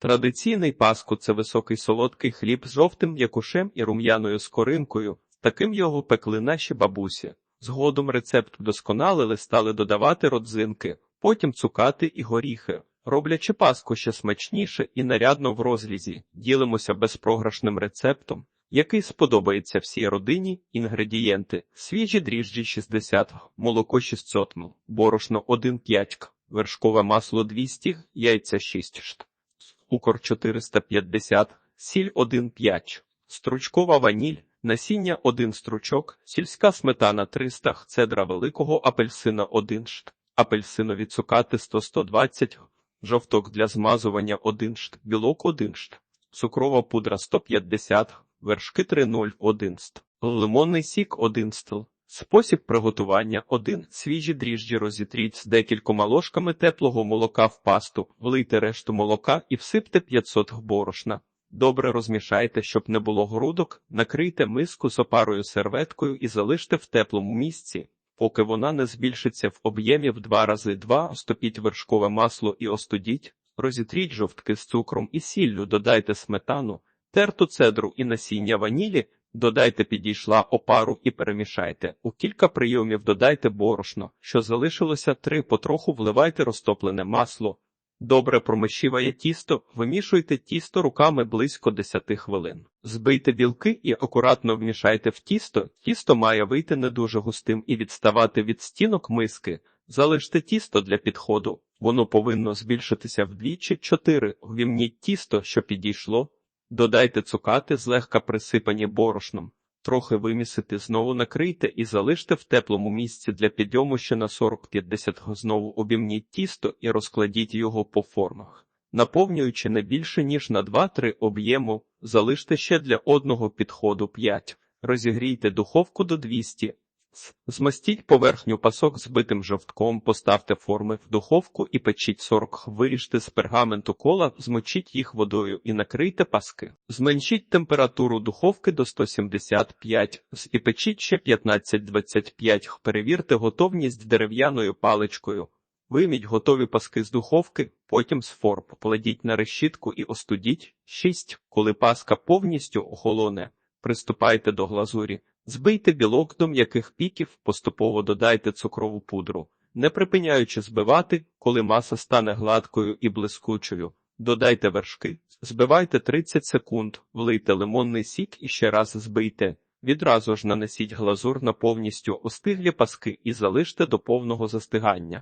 Традиційний паску це високий солодкий хліб з жовтим м'якушем і рум'яною скоринкою. Таким його пекли наші бабусі. Згодом рецепт вдосконалили, стали додавати родзинки, потім цукати і горіхи. Роблячи паску ще смачніше і нарядно в розрізі, ділимося безпрограшним рецептом, який сподобається всій родині. Інгредієнти: свіжі дріжджі 60, молоко 600 мл, борошно 1,5 к, вершкове масло 200, яйця 6 шт, цукор 450, сіль 1,5, стручкова ваніль, насіння 1 стручок, сільська сметана 300, цедра великого апельсина 1 шт, апельсинові цукати 100-120, жовток для змазування 1 шт, білок 1 шт, цукрова пудра 150, вершки 3,01 ст, лимонний сік 1 стл. Спосіб приготування 1. Свіжі дріжджі розітріть з декількома ложками теплого молока в пасту, влийте решту молока і всипте 500 г борошна. Добре розмішайте, щоб не було грудок, накрийте миску з опарою серветкою і залиште в теплому місці, поки вона не збільшиться в об'ємі в два рази два, остопіть вершкове масло і остудіть, розітріть жовтки з цукром і сіллю, додайте сметану, терту цедру і насіння ванілі, додайте підійшла опару і перемішайте. У кілька прийомів додайте борошно, що залишилося три, потроху вливайте розтоплене масло. Добре промишіває тісто, вимішуйте тісто руками близько 10 хвилин. Збийте білки і акуратно вмішайте в тісто. Тісто має вийти не дуже густим і відставати від стінок миски. Залиште тісто для підходу. Воно повинно збільшитися вдвічі 4. Ввімніть тісто, що підійшло. Додайте цукати, злегка присипані борошном. Трохи вимісити, знову накрийте і залиште в теплому місці для підйому ще на 40-50 г. Знову обімніть тісто і розкладіть його по формах. Наповнюючи не більше, ніж на 2-3 об'єму, залиште ще для одного підходу 5. Розігрійте духовку до 200. Змастіть поверхню пасок збитим жовтком, поставте форми в духовку і печіть 40 х. Виріжте з пергаменту кола, змочіть їх водою і накрийте паски. Зменшіть температуру духовки до 175 з- і печіть ще 15-25 х. Перевірте готовність дерев'яною паличкою. Вийміть готові паски з духовки, потім з форм покладіть на решітку і остудіть. 6. Коли паска повністю охолоне, приступайте до глазурі. Збийте білок до м'яких піків, поступово додайте цукрову пудру, не припиняючи збивати, коли маса стане гладкою і блискучою. Додайте вершки, збивайте 30 секунд, влийте лимонний сік і ще раз збийте. Відразу ж нанесіть глазур на повністю остиглі паски і залиште до повного застигання.